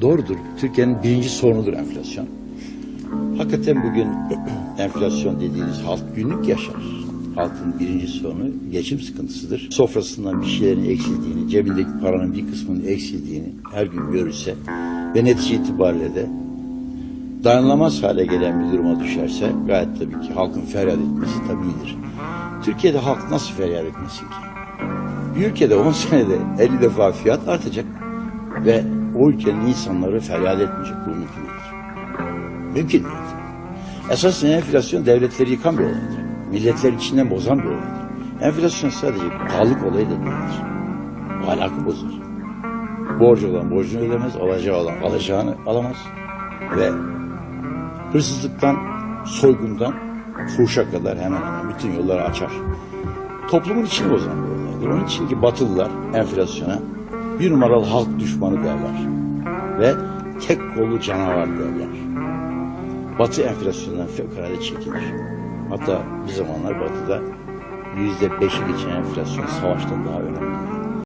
Doğrudur. Türkiye'nin birinci sorunudur enflasyon. Hakikaten bugün enflasyon dediğiniz halk günlük yaşar. Halkın birinci sorunu geçim sıkıntısıdır. Sofrasından bir şeylerin eksildiğini, cebindeki paranın bir kısmının eksildiğini her gün görürse ve netice itibariyle de dayanılamaz hale gelen bir duruma düşerse gayet tabii ki halkın feryat etmesi tabiidir. Türkiye'de halk nasıl feryat etmesin ki? Bir ülkede 10 senede 50 defa fiyat artacak ve o ülkenin insanları feryat etmeyecek. Bu mümkün değildir. Mümkün değildir. Esasen enflasyon devletleri yıkan bir olaydır. Milletler içinden bozan bir olaydır. Enflasyon sadece pahalılık olayı da değildir. Ahlakı bozar. Borcu olan borcunu ödemez, alacağı olan alacağını alamaz. Ve hırsızlıktan, soygundan, fuhuşa kadar hemen hemen bütün yolları açar. Toplumun içini bozan bir olaydır. Onun için ki Batılılar enflasyona bir numaralı halk düşmanı derler. Ve tek kolu canavar derler. Batı enflasyondan fevkalade çekilir. Hatta bir zamanlar Batı'da yüzde beşi geçen enflasyon savaştan daha önemli.